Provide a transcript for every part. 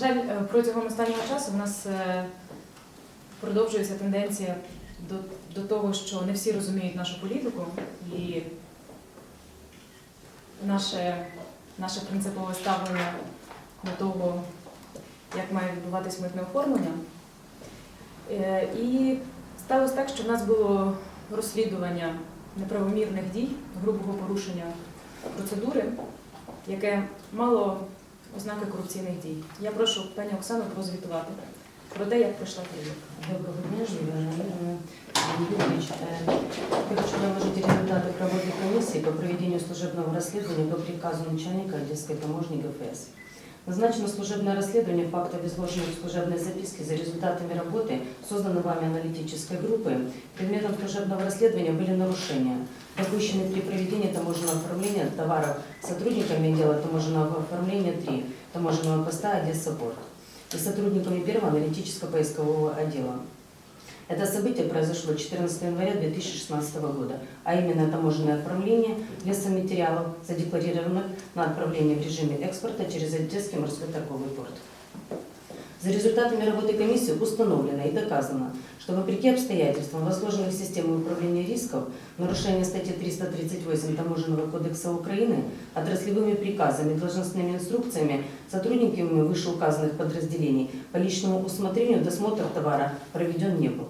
жаль, е, протягом останнього часу в нас е, продовжується тенденція до, до того, що не всі розуміють нашу політику і наше, наше принципове ставлення до того, як має відбуватись митне оформлення. Е, І сталося так, що в нас було розслідування неправомірних дій, грубого порушення процедури, яке мало ознаки корупційних дій. Я прошу пані Оксану прозвітувати про те, як пройшла перевірка. Доброго дня, Юлия Наверное, Юрьевич. Э, Я хочу доложить результаты работы комиссии по проведению служебного расследования по приказу начальника Одесской таможни ГФС. Назначено служебное расследование фактов, изложенных в служебной записке за результатами работы, созданной вами аналитической группы. Предметом служебного расследования были нарушения, допущенные при проведении таможенного оформления товаров сотрудниками отдела таможенного оформления 3 таможенного поста Одесса-Порт и сотрудниками первого аналитического поискового отдела. Это событие произошло 14 января 2016 года, а именно таможенное оформление лесоматериалов, задекларированных на отправление в режиме экспорта через Одесский морской торговый порт. За результатами работы комиссии установлено и доказано, что вопреки обстоятельствам, возложенных системой управления рисков, нарушение статьи 338 Таможенного кодекса Украины, отраслевыми приказами должностными инструкциями сотрудниками вышеуказанных подразделений по личному усмотрению досмотр товара проведен не был.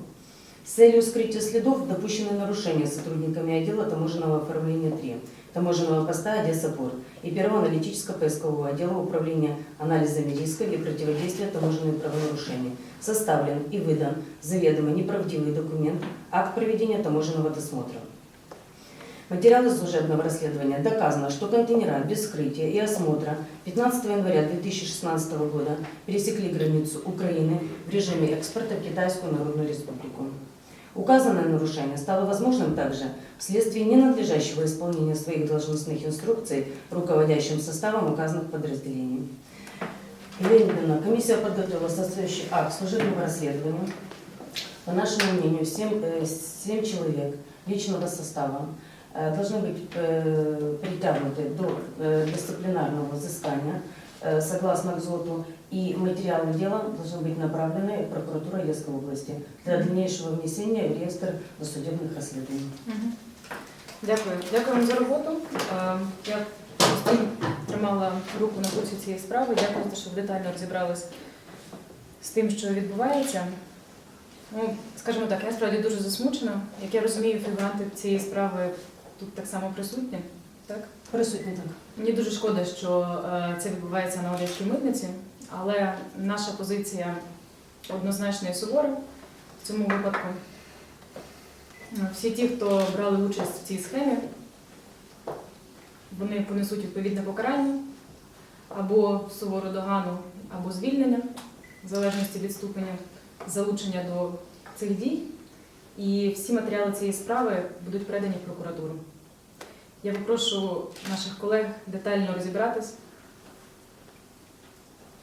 С целью скрытия следов допущены нарушения сотрудниками отдела таможенного оформления 3, таможенного поста Одесса-Порт и первого аналитического поискового отдела управления анализами рисков и противодействия таможенным правонарушениям. Составлен и выдан заведомо неправдивый документ, акт проведения таможенного досмотра. Материалы служебного расследования доказано, что контейнера без вскрытия и осмотра 15 января 2016 года пересекли границу Украины в режиме экспорта в Китайскую Народную Республику. Указанное нарушение стало возможным также вследствие ненадлежащего исполнения своих должностных инструкций руководящим составом указанных подразделений. Елена комиссия подготовила соответствующий акт служебного расследования. По нашему мнению, 7, человек личного состава э, должны быть э, притянуты до э, дисциплинарного взыскания э, согласно КЗОТу, и материалы дела должны быть направлены в прокуратуру Одесской области для дальнейшего внесения в реестр досудебных расследований. Мгм. Дякую. Дякую вам за роботу. Е, Я постійно тримала руку на пульсі цієї справи. Дякую за те, що ви детально розібрались з тим, що відбувається. Ну, скажімо так, я справді дуже засмучена. Як я розумію, фігуранти цієї справи тут так само присутні. Так? Присутні так. Мені дуже шкода, що е, це відбувається на Одеській митниці, але наша позиція однозначна і сувора в цьому випадку. Е, Всі ті, хто брали участь в цій схемі, вони понесуть відповідне покарання або сувору догану, або звільнення, в залежності від ступеня залучення до цих дій. І всі матеріали цієї справи будуть передані в прокуратуру. Я попрошу наших колег детально розібратись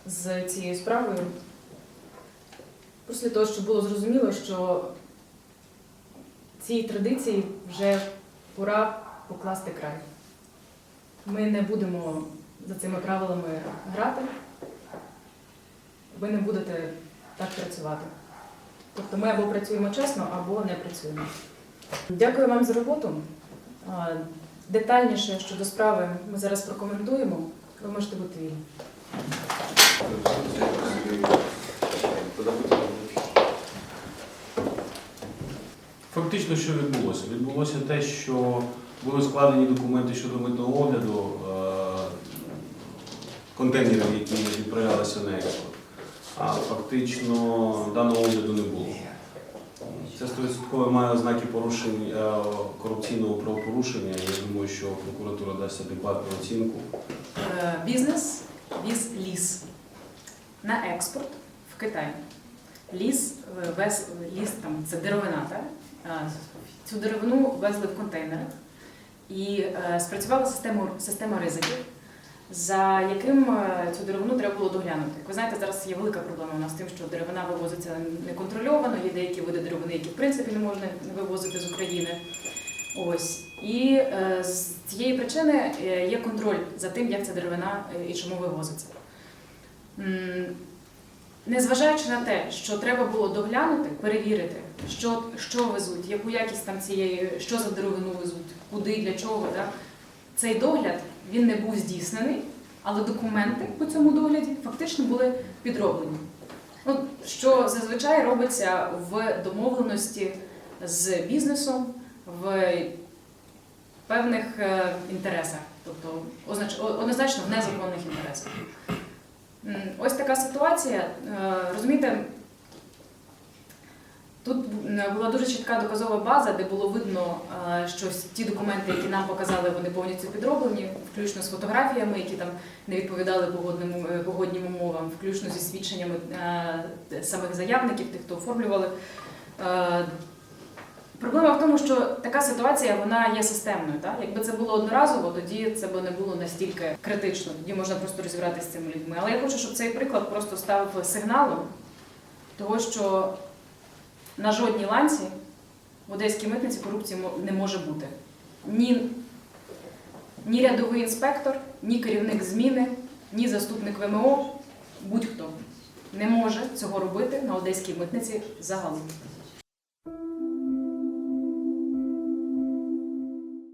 з цією справою. Для того, щоб було зрозуміло, що цій традиції вже пора покласти край. Ми не будемо за цими правилами грати. Ви не будете так працювати. Тобто ми або працюємо чесно, або не працюємо. Дякую вам за роботу. Детальніше щодо справи ми зараз прокоментуємо. Ви можете бути вільні. Фактично, що відбулося? Відбулося те, що були складені документи щодо митного огляду е, контейнерів, які відправлялися на експорт. А фактично даного огляду не було. Це 100% має ознаки порушень е, корупційного правопорушення. Я думаю, що прокуратура дасть адекватну оцінку. Е, Бізнес віз ліс на експорт в Китай. Ліс, е, вез, ліс там, це деревина, так? Цю деревину везли в контейнерах і е, спрацювала система, система ризиків, за яким е, цю деревину треба було доглянути. Як ви знаєте, зараз є велика проблема у нас з тим, що деревина вивозиться неконтрольовано, є деякі види деревини, які в принципі не можна вивозити з України. Ось. І е, з цієї причини е, є контроль за тим, як ця деревина е, і чому вивозиться. Незважаючи на те, що треба було доглянути, перевірити, що, що везуть, яку якість там цієї, що за деревину везуть, куди, для чого, да? цей догляд він не був здійснений, але документи по цьому догляді фактично були підроблені. Ну, що зазвичай робиться в домовленості з бізнесом в певних е, інтересах, тобто однозначно в незаконних інтересах. Ось така ситуація. Е, Розумієте, тут була дуже чітка доказова база, де було видно, е, що ті документи, які нам показали, вони повністю підроблені, включно з фотографіями, які там не відповідали погодним, умовам, включно зі свідченнями самих заявників, тих, хто оформлювали. Проблема в тому, що така ситуація вона є системною. Так? Якби це було одноразово, тоді це б не було настільки критично. Тоді можна просто розібратися з цими людьми. Але я хочу, щоб цей приклад просто став сигналом того, що на жодній ланці в одеській митниці корупції не може бути. Ні, ні рядовий інспектор, ні керівник зміни, ні заступник ВМО, будь-хто не може цього робити на одеській митниці загалом.